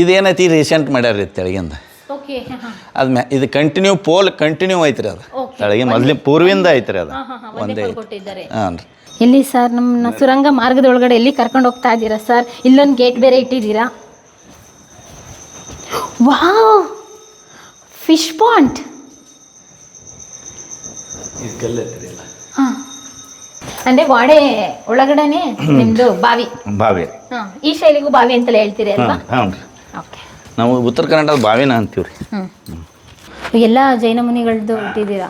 ಇದೇನೈತಿ recent ಮಾಡ್ಯಾರ ರೀ ತೆಳಗಿಂದ okay ಅದು ಮ್ಯಾ ಇದು ಕಂಟಿನ್ಯೂ ಪೋಲ್ ಕಂಟಿನ್ಯೂ ಐತ್ರಿ ಅದು. ತೆಳಗಿ ತೆಳಗಿನ ಮೊದಲಿನ ಪೂರ್ವಿಂದ ಐತ್ರಿ ಅದು. ಒಂದೇ ಐತಿ ಕೊಟ್ಟಿದ್ದಾರೆ. ಹಾಂ ರೀ ಎಲ್ಲಿ ಸರ್ ನಮ್ಮನ್ನ ಸುರಂಗ ಮಾರ್ಗದ ಒಳಗಡೆ ಎಲ್ಲಿ ಕರ್ಕೊಂಡು ಹೋಗ್ತಾ ಇದ್ದೀರಾ ಸರ್? ಇಲ್ಲೊಂದು ಗೇಟ್ ಬೇರೆ ಇಟ್ಟಿದ್ದೀರಾ? ವಾ ಫಿಶ್ ಪಾಂಟ್ ಹಾಂ. ಅಂದರೆ ವಾಡೆ ಒಳಗಡೆನೆ ನಿಮ್ಮದು ಬಾವಿ. ಬಾವಿ. ಹಾಂ ಈ ಶೈಲಿಗೂ ಬಾವಿ ಅಂತಲೇ ಹೇಳ್ತೀರಿ ಅಲ್ವಾ? ಹ್ಞೂ ರೀ ಓಕೆ ನಾವು ಉತ್ತರ ಕನ್ನಡದ ಬಾವಿನ ಅಂತೀವಿ ರೀ ಎಲ್ಲ ಜೈನ ಮುನಿಗಳದ್ದು ಇಟ್ಟಿದ್ದೀರಾ.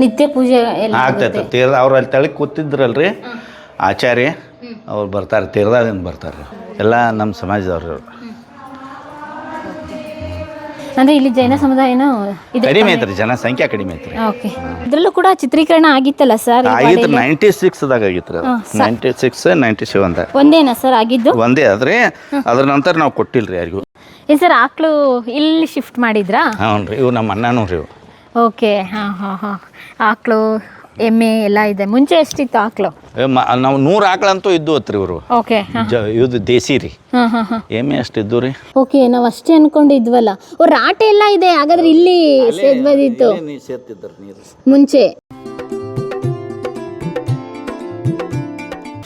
ನಿತ್ಯ ಪೂಜೆ ಎಲ್ಲ ಆಗ್ತೈತೆ ತೀರ್ದ ಅವ್ರು ಅಲ್ಲಿ ತಳಿ ಕೂತಿದ್ರಲ್ರಿ? ಆಚಾರ್ಯ ಅವ್ರು ಬರ್ತಾರೆ ತೀರ್ದಾದಿಂದ ಬರ್ತಾರೆ. ಎಲ್ಲ ನಮ್ಮ ಸಮಾಜದವ್ರು. ಅಂದ್ರೆ ಇಲ್ಲಿ ಜೈನ ಸಮುದಾಯನೂ ಇದೆ ಕಡಿಮೆ ಐತ್ರಿ ಜನಸಂಖ್ಯೆ ಕಡಿಮೆ ಐತ್ರಿ. ಓಕೆ ಇದ್ರಲ್ಲೂ ಕೂಡ ಚಿತ್ರೀಕರಣ ಆಗಿತ್ತಲ್ಲ ಸರ್ ಆಗಿತ್ತು ನೈಂಟಿ ಸಿಕ್ಸ್ದಾಗ ಆಗಿತ್ತು ನೈಂಟಿ ಸಿಕ್ಸ್ ನೈಂಟಿ ಸೆವೆನ್ದಾಗ ಒಂದೇನಾ ಸರ್ ಆಗಿದ್ದು? ಒಂದೇ ಆದ್ರೆ ಅದ್ರ ನಂತರ ನಾವು ಕೊಟ್ಟಿಲ್ರಿ ಯಾರಿಗೂ. ಏನ್ ಸರ್ ಆಕ್ಳು ಇಲ್ಲಿ ಶಿಫ್ಟ್ ಮಾಡಿದ್ರಾ? ಹ್ಞೂ ರೀ ಇವು ನಮ್ಮ ಅಣ್ಣನೂ ರೀ ಇವು. ಓಕೆ ಹಾಂ ಹಾಂ ಹಾಂ. ಆಕಳು ಎಮ್ಮೆ ಎಲ್ಲ ಇದೆ. ಮುಂಚೆ ಎಷ್ಟಿತ್ತು ಆಕಳು? ನಾವು ನೂರು ಆಕಳಂತೂ ಇದ್ದು ಹತ್ರಿ ಇವರು. ಓಕೆ ಹಾಂ. ಇದು ದೇಸಿ ರೀ. ಹಾಂ ಹಾಂ ಹಾಂ. ಎಮ್ಮೆ ಅಷ್ಟು ಇದ್ದು ರೀ. ಓಕೆ ನಾವು ಅಷ್ಟೇ ಅನ್ಕೊಂಡಿದ್ವಲ್ಲ. ಓ ರಾಟೆ ಎಲ್ಲ ಇದೆ ಹಾಗಾದ್ರೆ ಇಲ್ಲಿ ಸೇದ್ಬೋದಿತ್ತು ಮುಂಚೆ.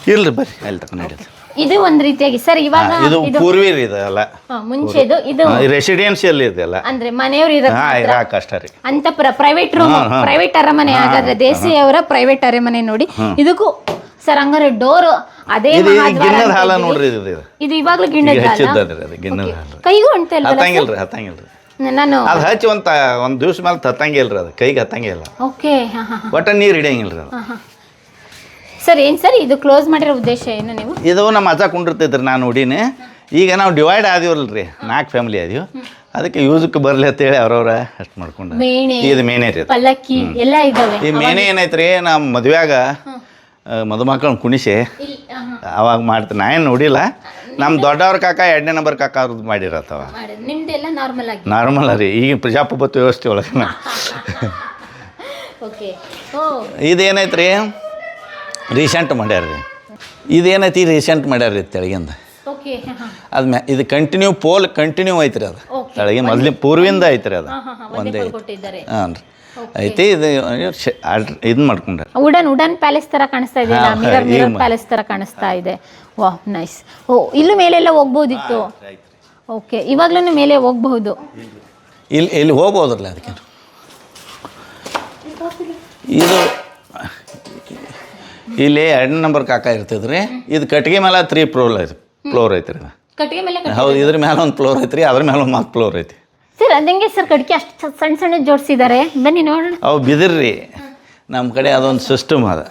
ಇಲ್ರಿ ಬರ್ರಿ ಅಲ್ಲಿ ನಡೀತು ಇದು ಒಂದ್ ರೀತಿಯಾಗಿ. ಸರ್ ಇವಾಗ ಇದು ಪೂರ್ವಿ ರೀ ಇದೆಲ್ಲ ಹಾ, ಮುಂಚೆದು ಇದು ರೆಸಿಡೆನ್ಷಿಯಲ್ ಇದೆಲ್ಲ ಅಂದ್ರೆ ಮನೆಯವ್ರು ಇರೋ ಹಾ ಅಂತ ಅಷ್ಟ ರೀ. ಅಂತಪುರ ಪ್ರೈವೇಟ್ ರೂಮ್ ಪ್ರೈವೇಟ್ ಅರಮನೆ ಹಾಗಾದ್ರೆ ದೇಸಿಯವರ ಪ್ರೈವೇಟ್ ಅರಮನೆ ನೋಡಿ. ಇದಕ್ಕೂ ಸರ್ ಹಂಗಾರೆ ಡೋರ್ ಅದೇ ಇದು ಇದು ಗಿಣ್ಣದ ಹಾಲ ನೋಡ್ರಿ ಇದು ಇದು. ಇದು ಇವಾಗ್ಲೂ ಗಿಣ್ಣದ ಹಾಲ? ಹಚ್ಚಿದ್ದದ್ರಿ ಅದು ಗಿಣ್ಣದ ಹಾಲು. ಕೈಗೂ ಅಂತ ಹತ್ತಂಗಿಲ್ರಿ ಹತ್ತಂಗಿಲ್ರಿ. ನಾನು ಅದು ಹಚ್ಚಿ ಒಂದು ಒಂದು ದಿವ್ಸ ಮೇಲೆ ಹತ್ತಂಗಿಲ್ರಿ ಅದು ಕೈಗೆ ಹತ್ತಂಗಿಲ್ಲ. ಓಕೆ ಒಟ್ಟ ನೀರು ಹಿಡಿಯಂಗಿಲ್ರಿ ಅದು. ಸರ್ ಏನ್ ಸರ್ ಇದು ಕ್ಲೋಸ್ ಮಾಡಿರೋ ಉದ್ದೇಶ ಏನು ನೀವು? ಇದು ನಮ್ಮ ಅಜ್ಜ ಕುಂಡಿರ್ತೈತ್ರಿ ನಾನು ನೋಡೀನಿ ಈಗ ನಾವು ಡಿವೈಡ್ ಆದಿವಲ್ರಿ ನಾಲ್ಕು ಫ್ಯಾಮಿಲಿ ಆದೀವಿ. ಅದಕ್ಕೆ ಯೂಸಕ್ಕೆ ಬರಲಿ ಅಂತೇಳಿ ಅವ್ರವ್ರ ಅಷ್ಟು ಮಾಡ್ಕೊಂಡು ಮೇಣೆ ಇದು ಮೇನೆ ರೀ ಅದು. ಪಲ್ಲಕ್ಕಿ ಎಲ್ಲ ಇದಾವೆ. ಈ ಮೇನೆ ಏನೈತ್ರಿ ನಮ್ಮ ಮದುವೆಯಾಗ ಮದುಮಕ್ಕಳನ್ನ ಕುಣಿಸಿ. ಅವಾಗ ಮಾಡ್ತೀನಿ ನಾ ಏನು ನೋಡಿಲ್ಲ. ನಮ್ಮ ದೊಡ್ಡವ್ರ ಕಾಕ ಎರಡನೇ ನಂಬರ್ ಕಾಕ ಅವ್ರದ್ದು ಮಾಡಿರತ್ತವ. ನಿಮ್ದೆಲ್ಲ ನಾರ್ಮಲ್ ಆಗಿ. ನಾರ್ಮಲ್ ರೀ. ಈಗ ಪ್ರಜಾಪ್ರಭುತ್ವ ವ್ಯವಸ್ಥೆ ಒಳಗೆ ಓಕೆ ಓ. ಇದೇನೈತ್ರಿ? ರೀಸೆಂಟ್ ಮಾಡ್ಯಾರ ರೀ ಇದೇನೈತಿ ರೀಸೆಂಟ್ ಮಾಡ್ಯಾರ ರೀ ತೆಳಗಿಂದ ಅದು ಮ್ಯಾ ಇದು ಕಂಟಿನ್ಯೂ ಪೋಲ್ ಕಂಟಿನ್ಯೂ ಐತ್ರಿ ಅದು. ತೆಳಗಿನ ಮೊದಲಿನ ಪೂರ್ವಿಂದ ಐತ್ರಿ ಅದು. ಒಂದೇ ಐತಿ ಹಾಂ ರೀ ಐತಿ ಇದು ಇದು ಮಾಡ್ಕೊಂಡ್ರೆ. ಉಡನ್ ಉಡನ್ ಪ್ಯಾಲೇಸ್ ತರ ಕಾಣಿಸ್ತಾ ಇದೆ. ಮಿರರ್ ಮಿರರ್ ಪ್ಯಾಲೇಸ್ ತರ ಕಾಣಿಸ್ತಾ ಇದೆ. ವಾಹ್ ನೈಸ್ ಓ ಇಲ್ಲೂ ಮೇಲೆಲ್ಲ ಹೋಗ್ಬೋದಿತ್ತು? ಓಕೆ ಇವಾಗ್ಲೂ ಮೇಲೆ ಹೋಗ್ಬಹುದು? ಇಲ್ಲಿ ಇಲ್ಲಿ ಹೋಗ್ಬೋದ್ರಲ್ಲ ಅದಕ್ಕೆ? ಇದು ಇಲ್ಲಿ ಎರಡನೇ ನಂಬರ್ ಕಾಕ ಇರ್ತದ್ರಿ. ಇದು ಕಟ್ಟಿಗೆ ಮೇಲೆ ತ್ರೀ ಫ್ಲೋರ್ ಐತಿ ಫ್ಲೋರ್ ಐತ್ರಿ ಇದು. ಕಟ್ಟಿಗೆ ಮೇಲೆ ಹೌದು ಇದ್ರ ಮೇಲೆ ಒಂದು ಫ್ಲೋರ್ ಐತ್ರಿ ಅದ್ರ ಮೇಲೆ ಒಂದು ಮತ್ತೆ ಫ್ಲೋರ್ ಐತಿ. ಸರ್ ಅದಂಗೆ ಸರ್ ಕಟ್ಟಿಗೆ ಅಷ್ಟು ಸಣ್ಣ ಸಣ್ಣ ಜೋಡಿಸಿದ್ದಾರೆ ಬನ್ನಿ ನೋಡೋಣ. ಅವು ಬಿದಿರ್ರಿ. ನಮ್ಮ ಕಡೆ ಅದೊಂದು ಸಿಸ್ಟಮ್ ಅದ.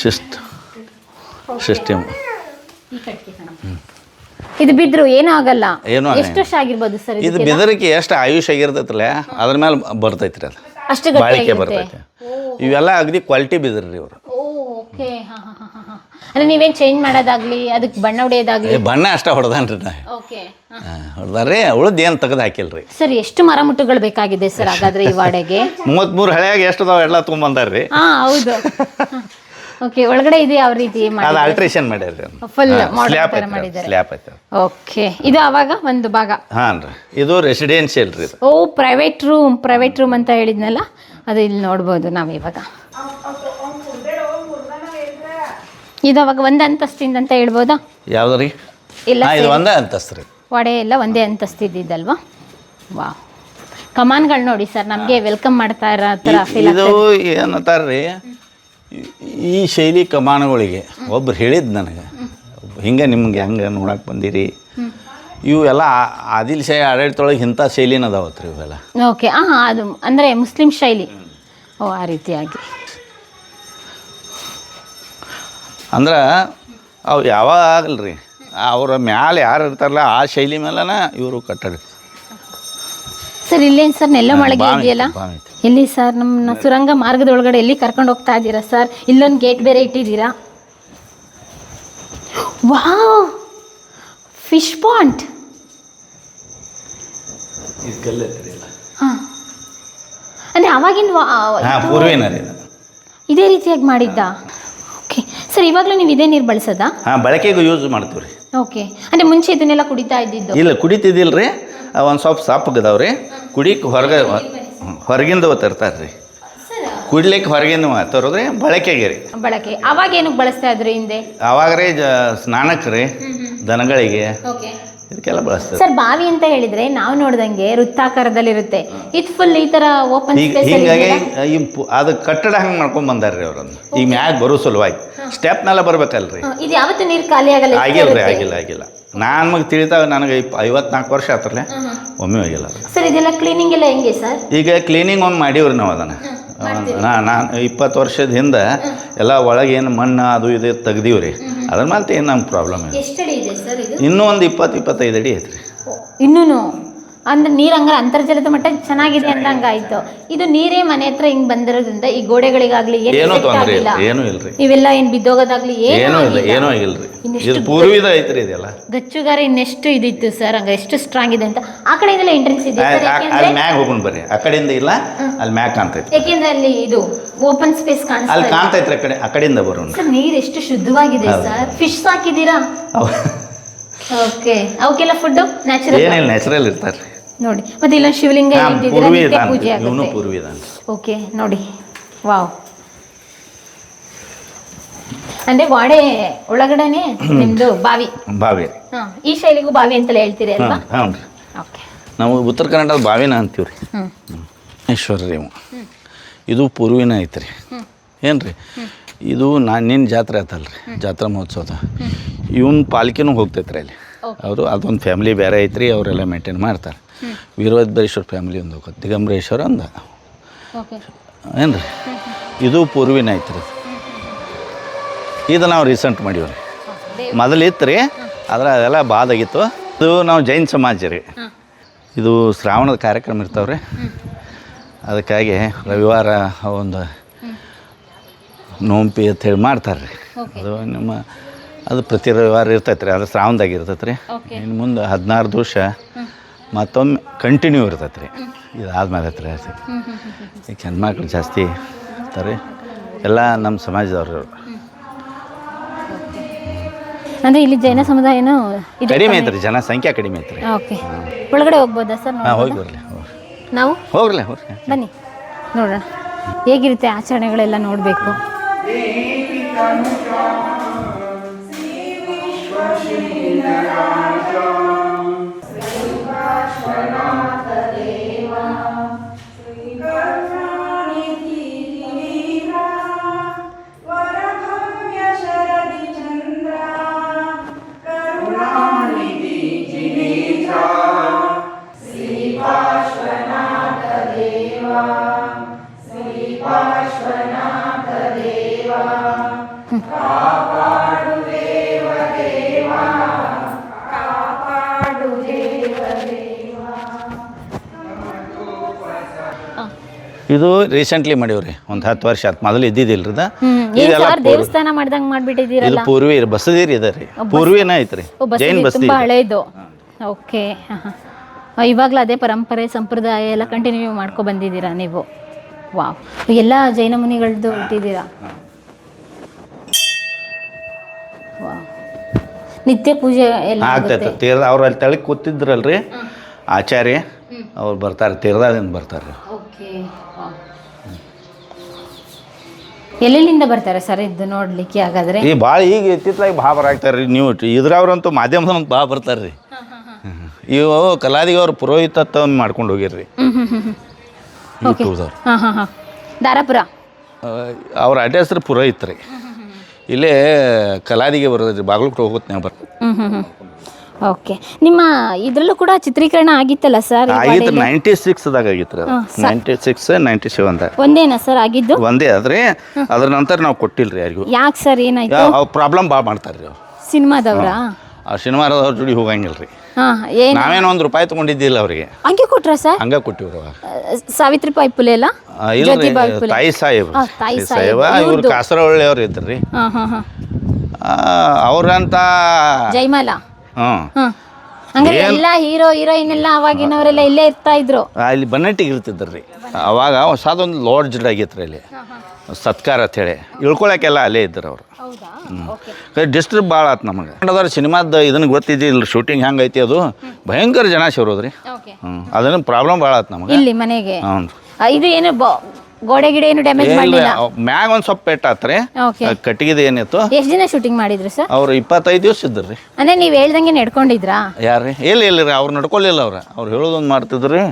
ಶಿಸ್ಟ್ ಸಿಸ್ಟಮ್ ಇದು ಬಿದ್ರು ಏನೂ ಆಗಲ್ಲ. ಏನೂ ಆಗಲ್ಲ. ಎಷ್ಟು ವರ್ಷ ಆಗಿರ್ಬೋದು ಸರ್ ಇದು ಬಿದಿರಕ್ಕೆ ಎಷ್ಟು ಆಯುಷ್ ಆಗಿರ್ತೈತಲ್ಲ ಅದ್ರ ಮೇಲೆ ಬರ್ತೈತ್ರಿ ಅದು. ಅಷ್ಟು ಬಾಳಿಕೆ ಬರ್ತೈತೆ. ಇವೆಲ್ಲ ಅಗದಿ ಕ್ವಾಲಿಟಿ ಬಿದ್ರಿ ಇವರು. ಓಕೆ. ಹಾ ಹಾ ಹಾ ಹಾ ಅಂದ್ರೆ ನೀವೇನ್ ಚೇಂಜ್ ಮಾಡೋದಾಗ್ಲಿ ಅದಕ್ಕೆ ಬಣ್ಣ ಹೊಡೆಯೋದಾಗ್ಲಿ? ಏ, ಬಣ್ಣ ಅಷ್ಟ ಹೊಡೆದಾನ್ರಿ ನಾ. ಓಕೆ. ಹೊಡೆದಾರ್ರಿ ಉಳ್ದು ಏನು ತೆಗೆದು ಹಾಕಿಲ್ರಿ. ಸರ್ ಎಷ್ಟು ಮರಮುಟ್ಟುಗಳು ಬೇಕಾಗಿದೆ ಸರ್ ಹಾಗಾದ್ರೆ ಈ ವಾಡೆಗೆ? ಮೂವತ್ತ್ಮೂರು ಹಳೆಯಾಗ ಎಷ್ಟು ಅದಾವ ಎಲ್ಲ ತೊಗೊಂಬಂದಾರ್ರಿ. ಹಾ ಹೌದು. ಓಕೆ ಒಳಗಡೆ ಇದೆ ಯಾವ ರೀತಿ ಅದು ಆಲ್ಟ್ರೇಷನ್ ಮಾಡ್ಯಾರ್ರಿ ಫುಲ್ ಸ್ಲ್ಯಾಪ್ ಮಾಡಿದ್ದಾರೆ. ಸ್ಲ್ಯಾಪ್ ಐತೆ ಓಕೆ ಇದು ಅವಾಗ ಒಂದು ಭಾಗ. ಹಾಂ ರೀ ಇದು ರೆಸಿಡೆನ್ಷಿಯಲ್ ರೀ ಇದು. ಓ ಪ್ರೈವೇಟ್ ರೂಮ್ ಪ್ರೈವೇಟ್ ರೂಮ್ ಅಂತ ಹೇಳಿದ್ನಲ್ಲ ಅದು ಇಲ್ಲಿ ನೋಡ್ಬೋದು ನಾವು ಇವಾಗ. ಇದು ಅವಾಗ ಒಂದು ಅಂತಸ್ತಿಂದ ಅಂತ ಹೇಳ್ಬೋದಾ? ಯಾವ್ದು ರೀ? ಇಲ್ಲ ಹಾಂ ಇದು ಒಂದೇ ಅಂತಸ್ತು ರೀ. ವಡೆ ಎಲ್ಲ ಒಂದೇ ಅಂತಸ್ತಿದ್ದಲ್ವಾ ವಾ ಕಮಾನ್ಗಳು ನೋಡಿ ಸರ್ ನಮಗೆ ವೆಲ್ಕಮ್ ಮಾಡ್ತಾ ಇರೋ ಥರ ಫೀಲ್ ಇದು. ಏನಂತಾರ್ರಿ? ಈ- ಶೈಲಿ ಕಮಾನಗಳಿಗೆ ಒಬ್ರು ಹೇಳಿದ್ದು ನನಗೆ ಹಿಂಗೆ ನಿಮ್ಗೆ ಹೆಂಗೆ ನೋಡಕ್ಕೆ ಬಂದಿರಿ? ಇವೆಲ್ಲ ಎಲ್ಲ ಆದಿಲ್ ಶಾಹಿ ಆಡಳಿತೊಳಗೆ ಇಂಥ ಶೈಲಿನ ಅದಾವತ್ರಿ ಇವೆಲ್ಲ. ಓಕೆ ಹಾಂ ಅದು ಅಂದರೆ ಮುಸ್ಲಿಂ ಶೈಲಿ. ಓ ಆ ರೀತಿಯಾಗಿ. ಅಂದ್ರೆ ಅವು ಯಾವಾಗಲ್ರಿ ಅವರ ಅವ್ರ ಮ್ಯಾಲೆ ಯಾರು ಇರ್ತಾರಲ್ಲ ಆ ಶೈಲಿ ಮೇಲೆ ಇವರು ಕಟ್ಟಡ ಸರ್ ಇಲ್ಲೇನು ಸರ್? ನೆಲ್ಲ ಮಳಗೆ ಇದೆಯಲ್ಲ? ಎಲ್ಲಿ ಸರ್? ನಮ್ಮನ್ನ ಸುರಂಗ ಮಾರ್ಗದ ಒಳಗಡೆ ಎಲ್ಲಿ ಕರ್ಕೊಂಡು ಹೋಗ್ತಾ ಇದ್ದೀರಾ ಸರ್? ಇಲ್ಲೊಂದು ಗೇಟ್ ಬೇರೆ ಇಟ್ಟಿದ್ದೀರಾ? ವಾವ್! ಫಿಶ್ ಪಾಂಟ್ ಹಾಂ. ಅಂದರೆ ಅವಾಗಿನ ಇದು. ಇದೇ. ರೀತಿಯಾಗಿ ಮಾಡಿದ್ದ? ಓಕೆ. ಸರ್ ಇವಾಗಲೂ ನೀವು ಇದೇ ನೀರು ಬಳಸೋದಾ? ಹಾಂ ಬಳಕೆಗೂ ಯೂಸ್ ಮಾಡ್ತೀವಿ ರೀ ಓಕೆ. ಅಂದ್ರೆ ಮುಂಚೆ ಇದನ್ನೆಲ್ಲ ಕುಡಿತಾ ಇದ್ದಿದ್ದು? ಇಲ್ಲ ಕುಡಿತಿದ್ದಿಲ್ಲ ರೀ ಒಂದು ಸ್ವಲ್ಪ ಸಪ್ಪಗದಾವ ರೀ ಕುಡಿಕ್ಕೆ ಹೊರಗೆ ಹೊರಗಿಂದ ತರ್ತಾರೆ ರೀ ಕುಡ್ಲಿಕ್ಕೆ ಹೊರಗಿಂದ ತರೋದ್ರಿ ಬಳಕೆಗೆ ರೀ. ಬಳಕೆ. ಅವಾಗ ಏನಕ್ಕೆ ಬಳಸ್ತಾ ಇದ್ರಿ ಹಿಂದೆ? ಅವಾಗ ರೀ ಜ ಸ್ನಾನಕ್ಕೆ ರೀ ದನಗಳಿಗೆ. ಇದಕ್ಕೆಲ್ಲ ಬಳಸ್ತಾರೆ. ಸರ್ ಬಾವಿ ಅಂತ ಹೇಳಿದ್ರೆ ನಾವು ನೋಡ್ದಂಗೆ ವೃತ್ತಾಕಾರದಲ್ಲಿರುತ್ತೆ. ಇದು ಫುಲ್ ಈ ತರ ಓಪನ್ ಹೀಗಾಗಿ ಈ ಅದು ಕಟ್ಟಡ ಹಂಗೆ ಮಾಡ್ಕೊಂಡ್ ಬಂದಾರ್ರಿ ಅವ್ರನ್ನ. ಈಗ ಮ್ಯಾಗ ಬರೋ ಸಲುವಾಗಿ. ಸ್ಟೆಪ್ನೆಲ್ಲ ಬರ್ಬೇಕಲ್ರಿ. ಇದು ಯಾವತ್ತು ನೀರು ಖಾಲಿ ಆಗಲ್ಲ ಆಗಿಲ್ಲ ರೀ ಆಗಿಲ್ಲ ಆಗಿಲ್ಲ. ನಾನು ನಮಗೆ ತಿಳಿತಾವ ನನಗೆ ಇಪ್ ಐವತ್ನಾಲ್ಕು ವರ್ಷ ಆತ್ರಲ್ಲ ಒಮ್ಮೆ ಹೋಗಿಲ್ಲ ಅದು ಸರ್ ಇದೆಲ್ಲ ಕ್ಲೀನಿಂಗ್ ಎಲ್ಲ ಹೆಂಗೆ ಸರ್? ಈಗ ಕ್ಲೀನಿಂಗ್ ಒಂದು ಮಾಡೀವ್ರಿ ನಾವು ಅದನ್ನು. ನಾ ನಾನು ಇಪ್ಪತ್ತು ವರ್ಷದ ಹಿಂದೆ ಎಲ್ಲ ಒಳಗೆ ಏನು ಮಣ್ಣು ಅದು ಇದು ತೆಗ್ದೀವಿ ರೀ ಅದ್ರ ಮೇಲೆ ಏನು ನಮ್ಗೆ ಪ್ರಾಬ್ಲಮ್ ಇಲ್ಲ. ಎಷ್ಟಡಿ ಇದೆ ಸರ್ ಇದು? ಇನ್ನೂ ಒಂದು ಇಪ್ಪತ್ತು ಇಪ್ಪತ್ತೈದು ಅಡಿ ಐತ್ರಿ. ಇನ್ನೂನು? ಅಂದ್ರೆ ನೀರ್ ಹಂಗ ಅಂತರ್ಜಲದ ಮಟ್ಟ ಚೆನ್ನಾಗಿದೆ ಅಂದಂಗಾಯ್ತು ಇದು ನೀರೇ ಮನೆ ಹತ್ರ ಹಿಂಗ್ ಬಂದಿರೋದ್ರಿಂದ ಈ ಗೋಡೆಗಳಿಗಾಗ್ಲಿ ಏನು ತೊಂದರೆ ಇಲ್ಲ ಏನೂ ಇಲ್ರಿ. ಇವೆಲ್ಲ ಏನ್ ಬಿದ್ದೋಗೋದಾಗ್ಲಿ ಏನೂ ಇಲ್ಲ. ಏನೂ ಆಗಿಲ್ಲ ರೀ ಇನ್ನೆಷ್ಟು ಇದು ಪೂರ್ವಿದ ಐತ್ರಿ ಇದೆಲ್ಲ. ಗಚ್ಚುಗಾರ ಇನ್ನೆಷ್ಟು ಇದಿತ್ತು ಸರ್ ಹಂಗ ಎಷ್ಟು ಸ್ಟ್ರಾಂಗ್ ಇದೆ ಅಂತ. ಆ ಕಡೆಯಿಂದಲೇ ಎಂಟ್ರೆನ್ಸ್ ಇದೆ ಯಾಕೆಂದ್ರೆ ಮ್ಯಾಗ ಹೋಗೋಣ ಬರ್ರಿ. ಆ ಕಡೆಯಿಂದ ಇಲ್ಲ ಅಲ್ಲಿ ಮ್ಯಾಗ ಕಾಣ್ತೈತಿ ಯಾಕೆಂದ್ರೆ ಅಲ್ಲಿ ಇದು ಓಪನ್ ಸ್ಪೇಸ್ ಕಾಣಿಸ್ತಾ ಅಲ್ಲಿ ಇದೆ ಕಾಣ್ತೈತ್ರಿ ಆ ಕಡೆ ಆ ಕಡೆಯಿಂದ ಬರೋಣ. ಸರ್ ನೀರ್ ಎಷ್ಟು ಶುದ್ಧವಾಗಿದೆ ಸರ್. ಫಿಶ್ ಸಾಕಿದ್ದೀರಾ? ಓಕೆ ಅವಕ್ಕೆಲ್ಲ ಫುಡ್ ನ್ಯಾಚುರಲ್ ಏನಿಲ್ಲ ನ್ಯಾಚುರಲ್ ಇರ್ತಾರೆ ನೋಡಿ. ಮತ್ತೆ ಇಲ್ಲ ಶಿವಲಿಂಗ ಪೂಜೆ ಓಕೆ ನೋಡಿ. ವಾವ್. ಅಂದ್ರೆ ಗೋಡೆ ಒಳಗಡೆನೆ ನಿಮ್ದು ಬಾವಿ. ಬಾವಿ. ಈ ಶೈಲಿಗೂ ಬಾವಿ ಅಂತಲೇ ಹೇಳ್ತೀರಿ ಅಲ್ವಾ? ನಾವು ಉತ್ತರ ಕರ್ನಾಟಕದ ಬಾವಿನ ಅಂತೀವಿ ರೀ ಹ್ಮ್. ಈಶ್ವರ ಇದು ಪೂರ್ವಿನ ಐತ್ರಿ. ಏನು ರೀ ಇದು ನಾನು ನಿನ್ನ ಜಾತ್ರೆ ಆತಲ್ರಿ ರೀ ಜಾತ್ರಾ ಮಹೋತ್ಸವದ. ಇವನ್ ಪಾಲಿಕೆನೂ ಹೋಗ್ತೈತ್ರಿ ಅಲ್ಲಿ. ಅವರು ಅದೊಂದು ಫ್ಯಾಮಿಲಿ ಬೇರೆ ಐತ್ರಿ ಅವರೆಲ್ಲ ಮೇಂಟೈನ್ ಮಾಡ್ತಾರೆ. ವೀರಭದ್ರೇಶ್ವರ ಫ್ಯಾಮಿಲಿ ಒಂದು ಹೋಗುತ್ತೆ ದಿಗಂಬರೇಶ್ವರ ಅಂದ. ಏನು ರೀ ಇದು ಪೂರ್ವಿನ ಐತ್ರಿ. ಇದು ನಾವು ರೀಸೆಂಟ್ ಮಾಡೀವಿ ರೀ ಮೊದಲಿತ್ತು ರೀ ಆದ್ರೆ ಅದೆಲ್ಲ ಬಾದಾಗಿತ್ತು. ಇದು ನಾವು ಜೈನ್ ಸಮಾಜ ರೀ. ಇದು ಶ್ರಾವಣದ ಕಾರ್ಯಕ್ರಮ ಇರ್ತಾವೆ ರೀ ಅದಕ್ಕಾಗಿ ರವಿವಾರ ಒಂದು ನೋಂಪಿ ಅಂತೇಳಿ ಮಾಡ್ತಾರೆ ರೀ ಅದು ನಿಮ್ಮ ಅದು ಪ್ರತಿ ರವಿವಾರ ಇರ್ತೈತೆ ರೀ ಅದು ಶ್ರಾವಣದಾಗ ಇರ್ತೈತೆ ರೀ ಇನ್ನು ಮುಂದೆ ಹದಿನಾರು ದಿವಸ ಮತ್ತೊಮ್ಮೆ ಕಂಟಿನ್ಯೂ ಇರ್ತೈತೆ ರೀ. ಇದು ಆದ್ಮೇಲೆ ಹತ್ರ ಈಗ ಹೆಣ್ಮಕ್ಳು ಜಾಸ್ತಿ ಇರ್ತಾರೆ. ಎಲ್ಲ ನಮ್ಮ ಸಮಾಜದವ್ರು ಅಂದ್ರೆ ಇಲ್ಲಿ ಜೈನ ಸಮುದಾಯನೂ ಇದೆ ಕಡಿಮೆ ಐತ್ರಿ ಜನಸಂಖ್ಯೆ ಕಡಿಮೆ ಐತ್ರಿ ಓಕೆ ಒಳಗಡೆ ಹೋಗ್ಬೋದಾ ಸರ್ ಹಾಂ ಹೋಗಿ ಬರಲಿ ನಾವು? ಹೋಗ್ರಲ್ಲ ಹೋಗ್ರಿ. ಬನ್ನಿ ನೋಡೋಣ. ಹೇಗಿರುತ್ತೆ ಆಚರಣೆಗಳೆಲ್ಲ ನೋಡಬೇಕು? ರೀಸೆಂಟ್ಲಿ ಮಾಡೀವ್ರಿ. ಒಂದ್ ಹತ್ತು ವರ್ಷ ಆತ್. ಮೊದಲು ಇದ್ದಿದ್ದಿಲ್ಲ ರೀ ಹ್ಮ್. ಏನ್ ಇದೆಲ್ಲ ಸರ್ ದೇವಸ್ಥಾನ ಮಾಡ್ದಂಗ್ ಇದು ಮಾಡ್ಬಿಟ್ಟಿದ್ದೀರಲ್ಲ ಪೂರ್ವಿ ಬಸದಿರಿ ಇದೆ ರೀ. ಪೂರ್ವಿನ ಐತ್ರಿ. ಓ, ಬಸದಿ ಜೈನ್ ಬಸದಿ ತುಂಬಾ ಇದೆ. ಹಳೇದು. ಓಕೆ ಇವಾಗಲೂ ಅದೇ ಪರಂಪರೆ ಸಂಪ್ರದಾಯ ಎಲ್ಲ ಕಂಟಿನ್ಯೂ ಮಾಡ್ಕೊ ಬಂದಿದ್ದೀರಾ ನೀವು? ವಾವ್. ಎಲ್ಲ ಜೈನ ಮುನಿಗಳದ್ದು ಇಟ್ಟಿದ್ದೀರಾ ವಾವ್. ನಿತ್ಯ ಪೂಜೆ ಎಲ್ಲ ಆಗ್ತೈತೆ ಆಗುತ್ತೆ. ತೀರ್ದ ಅವ್ರು ಅಲ್ಲಿ ತಳಗೆ ಕೂತಿದ್ರಲ್ರಿ. ಆಚಾರ್ಯ ಅವ್ರು ಬರ್ತಾರೆ. ತೀರ್ದಾದಿಂದ ಬರ್ತಾರೆ. ಓಕೆ ಎಲ್ಲೆಲ್ಲಿಂದ ಬರ್ತಾರೆ ಸರ್ ಇದು ನೋಡ್ಲಿಕ್ಕೆ ಹಾಗಾದ್ರೆ? ಈ ಭಾಳ ಈಗ ಇತ್ತಿತ್ತಲಾಗಿ ಭಾಳ ಬರಾಕ್ತಾರೆ ರೀ ನೀವು. ಇದ್ರವ್ರಂತೂ ಮಾಧ್ಯಮದಂತ ಭಾಳ ಬರ್ತಾರೆ ರೀ ಇವು ಕಲಾದಿಗೆ ಅವ್ರು ಪುರೋಹಿತತ್ವ ಮಾಡ್ಕೊಂಡು ಹೋಗಿರ್ರಿ. ಯೂಟ್ಯೂಬ್ದವ್ರು. ಹಾ ಹಾ ಹಾ. ದಾರಾಪುರ? ಅವ್ರ ಅಡ್ರೆಸ್ ರೀ ಪುರೋಹಿತ್ ರೀ ಇಲ್ಲೇ ಕಲಾದಿಗೆ ಬರೋದ್ರಿ ಬಾಗಲಕೋಟೆ ಹೋಗುತ್ತೆ ನಾವು ಬರ್ತೀವಿ ಓಕೆ. ನಿಮ್ಮ ಇದ್ರಲ್ಲೂ ಕೂಡ ಚಿತ್ರೀಕರಣ ಆಗಿತ್ತಲ್ಲ ಸರ್ ಆಗಿತ್ತು ನೈಂಟಿ ಸಿಕ್ಸ್ದಾಗ ಆಗಿತ್ತು. ರೀ ಅದು ನೈಂಟಿ ಸಿಕ್ಸ್ ನೈಂಟಿ ಸೆವೆನ್ದಾಗ ಒಂದೇನಾ ಸರ್ ಆಗಿದ್ದು? ಒಂದೇ ಆದ್ರೆ ಅದ್ರ ನಂತರ ನಾವು ಕೊಟ್ಟಿಲ್ಲ ರೀ ಯಾರಿಗೂ. ಯಾಕೆ ಸರ್ ಏನಾಯ್ತು? ಅವ್ರು ಪ್ರಾಬ್ಲಮ್ ಭಾಳ ಮಾಡ್ತಾರ್ರಿ ಅವ್ರು. ಸಿನಿಮಾದವ್ರಾ? ಆ ಶನಿವಾರದವ್ರ ಜೋಡಿ ಹೋಗಂಗಿಲ್ರಿ. ನಾವೇನು ಒಂದು ರೂಪಾಯಿ ತಗೊಂಡಿದ್ದಿಲ್ಲ ಅವರಿಗೆ. ಹಂಗೆ ಕೊಟ್ರ ಸರ್ ಹಂಗೆ ಕೊಟ್ಟಿವ್ರು ಸಾವಿತ್ರಿಬಾಯಿ ಪುಲೆ ಅಲ್ಲ? ಇಲ್ಲ ಜ್ಯೋತಿಬಾಯಿ ತಾಯಿ ಸಾಹೇಬ್. ತಾಯಿ ಸಾಹೇಬ. ಇವ್ರು ಇವ್ರ್ದು. ಕಾಸರವಳ್ಳಿಯವ್ರು ಇದ್ರಿ. ಅವ್ರಂತ ಜೈಮಾಲ ಹಾ. ಹಂಗಾರೆ ಎಲ್ಲ ಹೀರೋ ಹೀರೋಯಿನ್ ಎಲ್ಲ ಅವಾಗಿನವರೆಲ್ಲ ಇಲ್ಲೇ ಇರ್ತಾ ಇದ್ರು. ಅಲ್ಲಿ ಬನ್ನಟ್ಟಿಗೆ ಇರ್ತಿದ್ರು ರೀ ಅವಾಗ ಹೊಸದೊಂದು ಲಾಡ್ಜ್ ರೀ ಅಲ್ಲಿ. ಸತ್ಕಾರ ಅಂತೇಳಿ ಇಳ್ಕೊಳಕ್ಕೆಲ್ಲ ಅಲ್ಲೇ ಇದ್ರು ಅವ್ರು. ಡಿಸ್ಟರ್ಬ್ ಭಾಳ ಆತು ನಮಗೆ. ಅದ್ರ ಸಿನಿಮಾದ ಇದನ್ನ ಗೊತ್ತಿದ್ದಿಲ್ಲ ಶೂಟಿಂಗ್ ಹೆಂಗೈತಿ ಅದು? ಭಯಂಕರ ಜನ ಸೇರೋದ್ರಿ ಹ್ಞೂ ಅದನ್ನ ಪ್ರಾಬ್ಲಮ್ ಭಾಳ ಆತು ನಮಗೆ. ಇಲ್ಲಿ ಮನೆಗೆ. ಹ್ಞೂ ಇದು ಏನು ಗೋಡೆ ಗಿಡ ಏನು ಡ್ಯಾಮೇಜ್ ಮಾಡಿಲ್ಲ ಮ್ಯಾಗ ಒಂದು ಸ್ವಲ್ಪ ಪೆಟ್ಟು ಆತ್ರಿ. ಓಕೆ ಕಟ್ಟಿಗೆದು ಏನಿತ್ತು? ಎಷ್ಟು ದಿನ ಶೂಟಿಂಗ್ ಮಾಡಿದ್ರು ಸರ್ ಅವ್ರು ಇಪ್ಪತ್ತೈದು ದಿವಸ ಇದ್ದರು ರೀ. ಅಂದ್ರೆ ನೀವು ಹೇಳ್ದಂಗೆ ನಡ್ಕೊಂಡಿದ್ರಾ? ಯಾರು ಇಲ್ಲ ಇಲ್ಲ ರೀ ಅವ್ರು ನಡ್ಕೊಲಿಲ್ಲ ಅವ್ರು. ಅವ್ರು ಹೇಳೋದೊಂದು ಮಾಡ್ತಿದ್ರು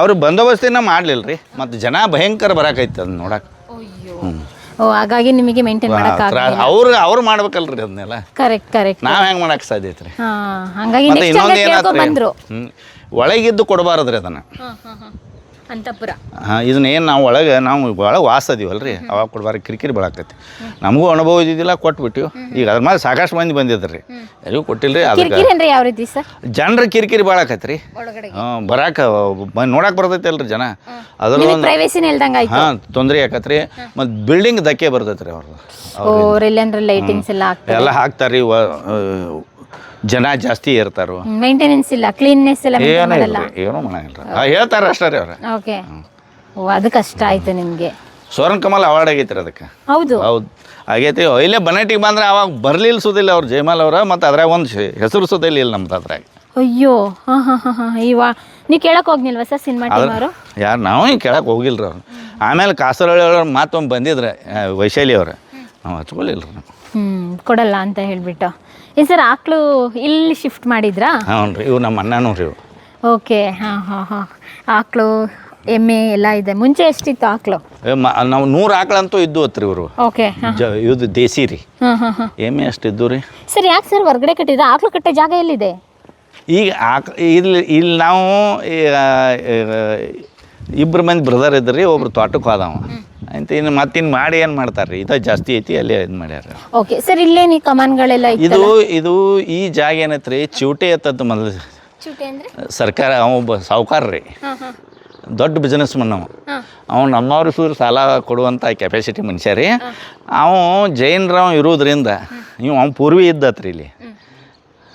ಅವ್ರು ಬಂದೋಬಸ್ತಿನ ಮಾಡಲಿಲ್ಲ ರೀ ಮತ್ತು ಜನ ಭಯಂಕರ ಬರಾಕೈತಿ ಅದನ್ನ ನೋಡಕ್. ಓ ಹಾಗಾಗಿ ನಿಮಗೆ ಮೇಂಟೈನ್ ಮಾಡಕ್ಕಾಗ ಅವ್ರು ಅವ್ರು ಮಾಡ್ಬೇಕಲ್ರಿ ಅದನ್ನೆಲ್ಲ ಕರೆಕ್ಟ್ ಕರೆಕ್ಟ್ ನಾವ್ ಹೆಂಗ್ ಮಾಡಕ್ ಸಾಧ್ಯ ಐತ್ರಿ? ಹಾ ಹಂಗಾಗಿ ಮತ್ತೆ ಇನ್ನೊಂದು ಏನಾತ್ರಿ? ಬಂದ್ರು. ಹ್ಮ್. ಒಳಗಿದ್ದು ಕೊಡಬಾರದ್ರಿ ಅದನ್ನ. ಅಂತಪುರ. ಹಾಂ ಇದನ್ನ ಏನು ನಾವು ಒಳಗೆ ನಾವು ಭಾಳ ವಾಸ ಅದೀವಲ್ರಿ. ಅವಾಗ ಕೊಡ್ಬಾರ ಕಿರಿಕಿರಿ ಬೆಳಕೈತಿ ನಮಗೂ ಅನುಭವ ಇದ್ದಿದ್ದಿಲ್ಲ ಕೊಟ್ಬಿಟ್ಟಿವಿ ಈಗ ಅದ್ರ ಮೇಲೆ ಸಾಕಷ್ಟು ಮಂದಿ ಬಂದಿದ್ರಿ ಕೊಟ್ಟಿಲ್ರಿ ಅದಕ್ಕೆ ಕಿರಿಕಿರಿ ಅಂದ್ರೆ ಯಾವ ರೀತಿ ಸರ್? ಜನರ ಕಿರಿಕಿರಿ ಭಾಳಕೈತಿ ರೀ ಒಳಗಡೆ ಹ್ಞೂ ಬರಾಕ ನೋಡಕ್ಕೆ ನೋಡಕ್ ಬರ್ತೈತಿ ಅಲ್ರಿ ಜನ ಅದ್ರ ನಿಮಗೆ ಪ್ರೈವೇಸಿನ ಹೇಳ್ದಂಗ ಆಯ್ತು. ಹಾಂ ತೊಂದರೆ ಆಕತ್ರಿ. ಮತ್ತು ಬಿಲ್ಡಿಂಗ್ ಧಕ್ಕೆ ಅವ್ರದ್ದು ಓ ಎಲ್ಲಂದ್ರೆ ಲೈಟಿಂಗ್ಸ್ ಎಲ್ಲ ಹಾಕ್ತಾರೆ. ರೀ ಜನ ಜಾಸ್ತಿ ಇರ್ತಾರು. ಮೇಂಟೆನೆನ್ಸ್ ಇಲ್ಲ ಕ್ಲೀನ್ನೆಸ್ ಇಲ್ಲ ಏನೂ ಇಲ್ರಿ ಏನೂ ಮಾಡಂಗಿಲ್ಲ ಹೇಳ್ತಾರ ಅಷ್ಟೇ ರೀ ಅವ್ರು. ಓಕೆ ಓ ಅದು ಕಷ್ಟ ಆಯ್ತು ನಿಮಗೆ. ಸ್ವರ್ಣ ಕಮಲ್ ಅವಾರ್ಡ್ ಆಗೈತ್ರಿ ಅದಕ್ಕೆ. ಹೌದು. ಹೌದು. ಆಗೈತಿ. ಇಲ್ಲೇ ಬನಟಿಗೆ ಬಂದ್ರೆ ಅವಾಗ ಬರ್ಲಿಲ್ಲ ಸುದಿಲ್ಲ ಅವ್ರು ಜಯಮಾಲ್ ಅವ್ರ ಮತ್ತು ಅದ್ರಾಗ ಒಂದು ಹೆಸರು ಸುದಿಲ್ಲ ಇಲ್ಲ ನಮ್ದು ಅದ್ರಾಗ. ಅಯ್ಯೋ ಹಾ ಹಾ ಹಾ ಹಾ ಇವಾ. ನೀವು ಕೇಳಕ್ ಹೋಗ್ನಿಲ್ವಾ ಸರ್ ಸಿನಿಮಾ ಟೀಮ್ ಅವರು? ಯಾರು ನಾವು ಹಿಂಗೆ ಕೇಳಕ್ಕೆ ಹೋಗಿಲ್ಲ ರೀ ಅವ್ರು. ಆಮೇಲೆ ಕಾಸರಳ್ಳಿ ಅವ್ರು ಮಾತೊಮ್ಮೆ ಬಂದಿದ್ರೆ ವೈಶಾಲಿ ಅವ್ರು. ನಾವು ಹಚ್ಕೊಳ್ಳಿಲ್ಲ ರೀ ಹ್ಮ್ ಕೊಡಲ್ಲ ಅಂತ ಹೇಳ್ಬಿಟ್ಟು. ಏನು ಸರ್ ಆಕ್ಳು ಇಲ್ಲಿ ಶಿಫ್ಟ್ ಮಾಡಿದ್ರಾ? ಹ್ಞೂ ರೀ ಇವು ನಮ್ಮ ಅಣ್ಣನೂ ರೀ ಇವು ಓಕೆ ಹಾಂ ಹಾಂ ಹಾಂ. ಆಕ್ಳು ಎಮ್ಮೆ ಎಲ್ಲ ಇದೆ. ಮುಂಚೆ ಎಷ್ಟಿತ್ತು ಆಕ್ಳು? ಏ, ಮ ನಾವು ನೂರು ಆಕಳಂತೂ ಇದ್ದು ಹತ್ರಿ ಇವರು. ಓಕೆ ಹಾಂ. ಜ ಇದು ದೇಸಿ ರೀ. ಹಾಂ ಹಾಂ ಹಾಂ. ಎಮ್ಮೆ ಅಷ್ಟು ಇದ್ದು ರೀ. ಸರ್ ಯಾಕೆ ಸರ್ ಹೊರಗಡೆ ಕಟ್ಟಿದ್ರೆ? ಆಕ್ಳು ಕಟ್ಟೋ ಜಾಗ ಎಲ್ಲಿದೆ? ಈಗ ಆಕ್ ಇಲ್ಲಿ ಇಲ್ಲಿ ನಾವು ಇಬ್ಬರು ಮಂದಿ ಬ್ರದರ್ ಇದ್ರಿ ಒಬ್ರು ತೋಟಕ್ಕೆ ಹೋದವ. ಅಂತ ಇನ್ನು ಮತ್ತಿನ್ನು ಮಾಡಿ ಏನು ಮಾಡ್ತಾರೆ ರೀ ಇದು ಜಾಸ್ತಿ ಐತಿ ಅಲ್ಲಿ ಇದು ಮಾಡ್ಯಾರ ಓಕೆ ಸರ್ ಇಲ್ಲೇನು ಈ ಕಮಾನ್ಗಳೆಲ್ಲ ಇದು ಇದು ಈ ಜಾಗ ಏನೈತ್ರಿ? ಚಿವಟೆ ಎತ್ತದ್ದು ಮೊದಲು ಸರ್ಕಾರ ಅವ ಒಬ್ಬ ಸಾವುಕಾರ ರೀ ದೊಡ್ಡ ಬಿಸ್ನೆಸ್ ಮನ್ ಅವ ಅವ ಅವ್ನು ನಮ್ಮವ್ರ ಸೂರು ಸಾಲ ಕೊಡುವಂಥ ಕೆಪಾಸಿಟಿ ಮನುಷ್ಯ ರೀ. ಅವ ಜೈನರಾವ್ ಇರೋದ್ರಿಂದ ಇವ್ ಅವ್ನು ಪೂರ್ವಿ ಇದ್ದತ್ರಿ ಇಲ್ಲಿ.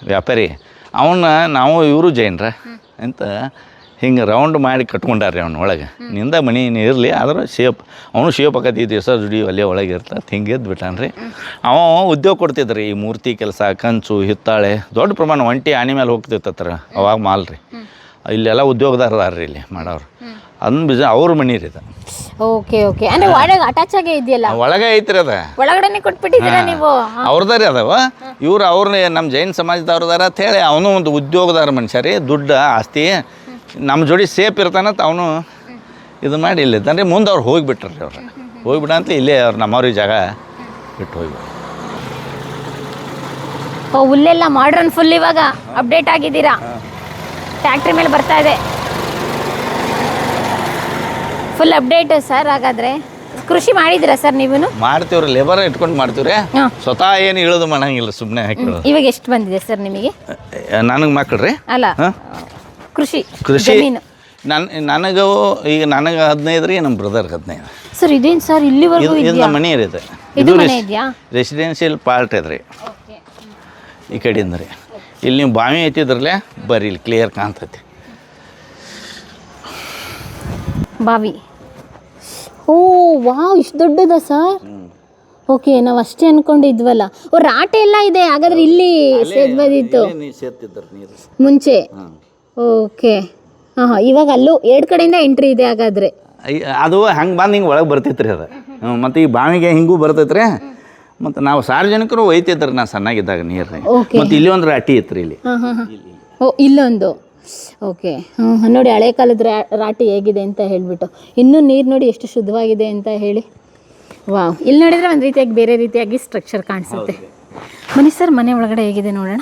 ವ್ಯಾಪಾರಿ. ಅವನ್ನ ನಾವು ಇವರು ಜೈನರ. ಅಂತ ಹಿಂಗೆ ರೌಂಡ್ ಮಾಡಿ ಕಟ್ಕೊಂಡಾರ್ರಿ ಅವ್ನ ಒಳಗೆ. ನಿಂದ ಮನೆ ಇರಲಿ ಆದರೂ ಶೇಪ್ ಅವನು ಶೇಪ್ ಆಕತಿ ದಿವಸ ದುಡಿ ಅಲ್ಲೇ ಒಳಗೆ ಇರ್ತದೆ ಹಿಂಗೆ ಎದ್ದು ಬಿಟ್ಟಾನ್ರಿ. ಅವ ಉದ್ಯೋಗ ಕೊಡ್ತಿದ್ರಿ ಈ ಮೂರ್ತಿ ಕೆಲಸ ಕಂಚು ಹಿತ್ತಾಳೆ ದೊಡ್ಡ ಪ್ರಮಾಣ ಒಂಟಿ ಆನೆ ಮೇಲೆ ಹೋಗ್ತಿತ್ತತ್ರ ಅವಾಗ ಮಾಲ್ ರೀ ಇಲ್ಲೆಲ್ಲ ಉದ್ಯೋಗದಾರ ಅದಾರ ಇಲ್ಲಿ ಮಾಡೋರು. ಅದನ್ನ ಬಿಜ ಅವ್ರ ಮನಿ ರೀ ಇದು. Okay okay. ಅಂದ್ರೆ ಒಳಗೆ ಅಟ್ಯಾಚ್ ಆಗೇ ಇದೆಯಲ್ಲ? ಒಳಗೆ ಐತ್ರಿ ಅದ. ಒಳಗಡೆನೆ ಕೊಟ್ಬಿಟ್ಟಿದ್ದೀರಾ ನೀವು? ಅವ್ರದಾರ ಅದಾವ. ಇವ್ರು ಅವ್ರನ್ನ ನಮ್ಮ ಜೈನ್ ಸಮಾಜದವ್ರದಾರ ಅಂತ ಹೇಳಿ ಅವನು ಒಂದು ಉದ್ಯೋಗದಾರ ಮನುಷ್ಯ ರೀ ದುಡ್ಡು ಆಸ್ತಿ ನಮ್ಮ ಜೋಡಿ ಸೇಫ್ ಇರ್ತಾನಂತ ಅವನು ಇದು ಮಾಡಿ ಇಲ್ಲಿದ್ದಾನೆ ಮುಂದೆ ಅವ್ರು ಹೋಗಿಬಿಟ್ರಿ ಅವ್ರು. ಹೋಗಿಬಿಡ ಅಂತ ಇಲ್ಲೇ ಅವ್ರು ನಮ್ಮವ್ರಿಗೆ ಜಾಗ ಬಿಟ್ಟು ಹೋಗ್ಬಿಟ್ಟು ಓ ಹುಲ್ಲೆಲ್ಲ ಮಾಡ್ರನ್ ಫುಲ್ ಇವಾಗ ಅಪ್ಡೇಟ್ ಆಗಿದ್ದೀರಾ? ಫ್ಯಾಕ್ಟ್ರಿ ಮೇಲೆ ಬರ್ತಾ ಇದೆ. ಫುಲ್ ಅಪ್ಡೇಟ್ ಸರ್ ಹಾಗಾದ್ರೆ. ಕೃಷಿ ಮಾಡಿದಿರಾ ಸರ್ ನೀವು ಮಾಡ್ತೀವ್ರಿ ಲೇಬರ್ ಇಟ್ಕೊಂಡು ಮಾಡ್ತೀವ್ರಿ ಸ್ವತಃ ಏನು ಇಳೋದು ಮಾಡಂಗಿಲ್ಲ ಸುಮ್ಮನೆ ಹಾಕಿ ಇವಾಗ ಎಷ್ಟು ಬಂದಿದೆ ಸರ್ ನಿಮಗೆ? ನನಗೆ ಮಕ್ಕಳು ರೀ. ಅಲ್ಲ. ಹಾಂ. ಕೃಷಿ ಕೃಷಿ ಜಮೀನು. ನನಗೆ ನನಗೂ ಈಗ ನನಗೆ ಹದಿನೈದು ರೀ ನಮ್ಮ ಬ್ರದರ್ ಹದಿನೈದು. ಸರ್ ಇದೇನು ಸರ್ ಇಲ್ಲಿವರೆಗೂ ಇದು ಇದು ಇದೆಯಾ ನಮ್ಮ ಮನೆ ರೀ ಇದು ಇದು ಮನೆ ಇದೆಯಾ? ರೆಸಿಡೆನ್ಷಿಯಲ್ ಪಾರ್ಟ್ ಇದ್ರಿ ಈ ಕಡೆಯಿಂದ ರೀ. ಇಲ್ಲಿ ನೀವು ಬಾವಿ ಐತಿದ್ರಲ್ಲೇ ಬರ್ರಿ ಇಲ್ಲಿ ಕ್ಲಿಯರ್ ಕಾಣ್ತೈತಿ. ಬಾವಿ. ಓ ವಾವ್ ಇಷ್ಟು ದೊಡ್ಡದ ಸರ್? ಓಕೆ ನಾವು ಅಷ್ಟೇ ಅನ್ಕೊಂಡಿದ್ವಲ್ಲ. ಓ ರಾಟೆ ಎಲ್ಲ ಇದೆ ಹಾಗಾದ್ರೆ ಇಲ್ಲಿ ಸೇದ್ಬೋದಿತ್ತು ನೀರು ಮುಂಚೆ. ಓಕೆ. ಹಾಂ ಹಾಂ ಇವಾಗ ಅಲ್ಲೂ ಎರಡು ಕಡೆಯಿಂದ ಎಂಟ್ರಿ ಇದೆ ಹಾಗಾದ್ರೆ. ಅದು ಹಂಗೆ ಬಂದು ಹಿಂಗೆ ಒಳಗೆ ಬರ್ತೈತ್ರಿ ಅದು. ಹ್ಮ್, ಮತ್ತು ಈ ಬಾವಿಗೆ ಹಿಂಗೂ ಬರ್ತೈತ್ರಿ. ಮತ್ತು ನಾವು ಸಾರ್ವಜನಿಕರು ಒಯ್ತೈತ್ರಿ ನಾ ಸಣ್ಣಾಗಿದ್ದಾಗ ನೀರು Okay. ಮತ್ತು ಇಲ್ಲಿ ಒಂದು ರಾಟಿ ಇತ್ತು ಇಲ್ಲಿ. ಹಾಂ ಹಾಂ ಹಾಂ ಓ ಇಲ್ಲೊಂದು. ಓಕೆ. ಹ್ಞೂ ನೋಡಿ ಹಳೆ ಕಾಲದ ರಾ- ರಾಟಿ ಹೇಗಿದೆ ಅಂತ ಹೇಳಿಬಿಟ್ಟು. ಇನ್ನೂ ನೀರು ನೋಡಿ ಎಷ್ಟು ಶುದ್ಧವಾಗಿದೆ ಅಂತ ಹೇಳಿ. ವಾವ್. ಇಲ್ಲಿ ನೋಡಿದರೆ ಒಂದು ರೀತಿಯಾಗಿ ಬೇರೆ ರೀತಿಯಾಗಿ ಸ್ಟ್ರಕ್ಚರ್ ಕಾಣಿಸುತ್ತೆ. ಬನ್ನಿ ಸರ್ ಮನೆ ಒಳಗಡೆ ಹೇಗಿದೆ ನೋಡೋಣ?